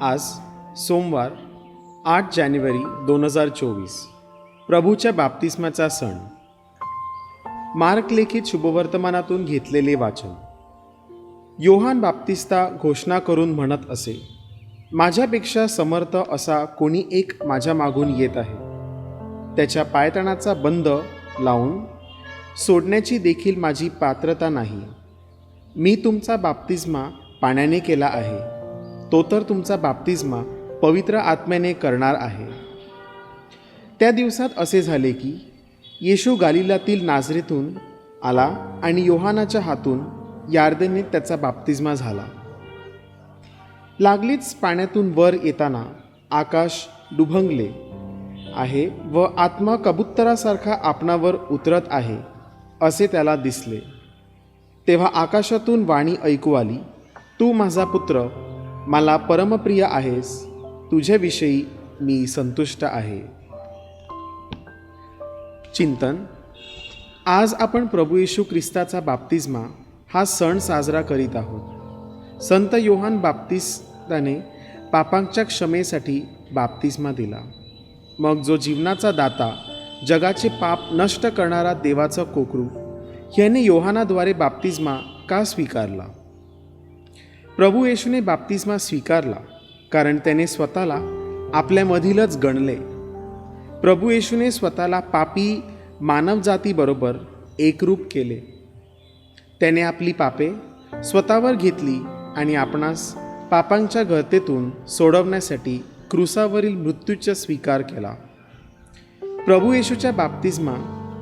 आज सोमवार आठ जानेवारी दोन हजार चोवीस प्रभूच्या बाप्तिस्माचा सण. मार्क लेखित शुभवर्तमानातून घेतलेले वाचन. योहान बाप्तिस्ता घोषणा करून म्हणत असे माझ्यापेक्षा समर्थ असा कोणी एक माझ्या मागून येत आहे. त्याच्या पायतणाचा बंद लावून सोडण्याची देखील माझी पात्रता नाही. मी तुमचा बाप्तिस्मा पाण्याने केला आहे. तो तर तुमचा बाप्तिस्मा पवित्र आत्म्याने करणार आहे. त्या दिवसात असे झाले की येशू गालिलातील नाझरेतून आला आणि योहानाच्या हातून यार्देने त्याचा बाप्तिस्मा झाला. लागलीच पाण्यातून वर येताना आकाश डुभंगले आहे व आत्मा कबुतरासारखा आपणावर उतरत आहे असे त्याला दिसले. तेव्हा आकाशातून वाणी ऐकू आली तू माझा पुत्र मला परमप्रिय आहेस. तुझ्याविषयी मी संतुष्ट आहे. चिंतन. आज आपण प्रभू येशू ख्रिस्ताचा बाप्तिस्मा हा सण साजरा करीत आहोत. संत योहान बाप्तिस्ताने पापांच्या क्षमेसाठी बाप्तिस्मा दिला. मग जो जीवनाचा दाता जगाचे पाप नष्ट करणारा देवाचा कोकरू याने योहानाद्वारे बाप्तिस्मा का स्वीकारला? प्रभू येशूने बाप्तिस्मा स्वीकारला कारण त्याने स्वतःला आपल्यामधीलच गणले. प्रभू येशूने स्वतःला पापी मानवजातीबरोबर एकरूप केले. त्याने आपली पापे स्वतःवर घेतली आणि आपणास पापांच्या गळतेतून सोडवण्यासाठी क्रुसावरील मृत्यूचा स्वीकार केला. प्रभू येशूच्या बाप्तिस्मा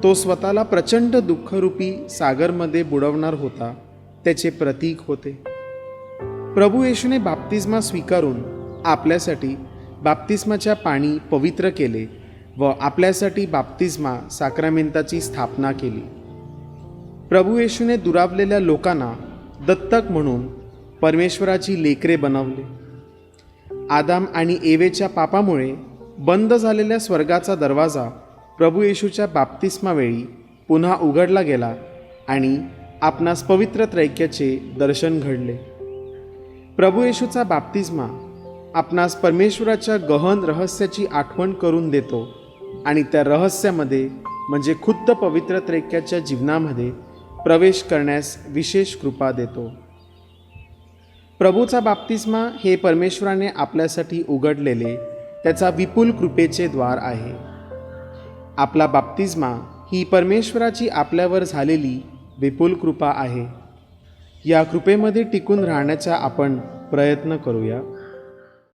तो स्वतःला प्रचंड दुःखरूपी सागरमध्ये बुडवणार होता त्याचे प्रतीक होते. प्रभू येशूने बाप्तिस्मा स्वीकारून आपल्यासाठी बाप्तिस्माच्या पाणी पवित्र केले व आपल्यासाठी बाप्तिस्मा साक्रामेंताची स्थापना केली. प्रभू येशूने दुरावलेल्या लोकांना दत्तक म्हणून परमेश्वराची लेकरे बनवले. आदाम आणि एवेच्या पापामुळे बंद झालेल्या स्वर्गाचा दरवाजा प्रभू येशूच्या बाप्तिस्मावेळी पुन्हा उघडला गेला आणि आपणास पवित्र त्रैक्याचे दर्शन घडले. प्रभू येशूचा बाप्तिस्मा आपणास परमेश्वराच्या गहन रहस्याची आठवण करून देतो आणि त्या रहस्यामध्ये म्हणजे खुद्द पवित्र त्रैक्याच्या जीवनामध्ये प्रवेश करण्यास विशेष कृपा देतो. प्रभूचा बाप्तिस्मा हे परमेश्वराने आपल्यासाठी उघडलेले त्याचा विपुल कृपेचे द्वार आहे. आपला बाप्तिस्मा ही परमेश्वराची आपल्यावर झालेली विपुल कृपा आहे. या कृपेमध्ये टिकून राहण्याचा आपण प्रयत्न करूया.